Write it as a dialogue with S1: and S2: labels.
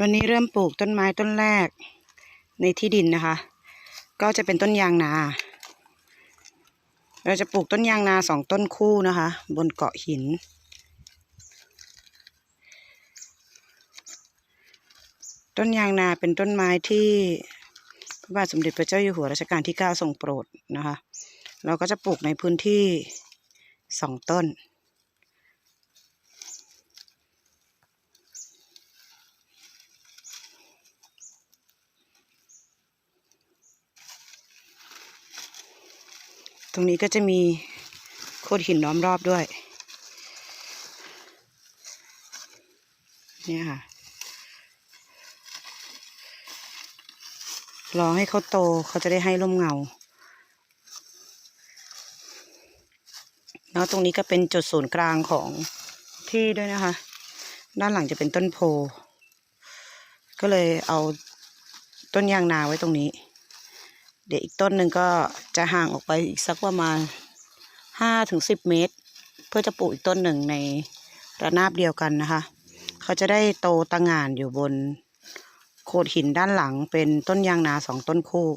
S1: วันนี้เริ่มปลูกต้นไม้ต้นแรกในที่ดินนะคะ ก็จะเป็นต้นยางนา เราจะปลูกต้นยางนาสองต้นคู่นะคะ บนเกาะหิน ต้นยางนาเป็นต้นไม้ที่พระบาทสมเด็จพระเจ้าอยู่หัวรัชกาลที่เก้าทรงโปรดนะคะ เราก็จะปลูกในพื้นที่สองต้น ตรงนี้ก็จะมีโขดหินล้อมรอบด้วย เนี่ยค่ะ รอให้เขาโตเขาจะได้ให้ร่มเงา แล้วตรงนี้ก็เป็นจุดศูนย์กลางของที่ด้วยนะคะ ด้านหลังจะเป็นต้นโพ ก็เลยเอาต้นยางนาไว้ตรงนี้ ดี๋ยวอีกต้นหนึ่งก็จะห่างออกไปอีกสักประมาณห้าถึงสิบเมตร เพื่อจะปลูกอีกต้นหนึ่งในระนาบเดียวกันนะคะ เขาจะได้โตตะหง่านอยู่บนโขดหินด้านหลังเป็นต้นยางนาสองต้นคู่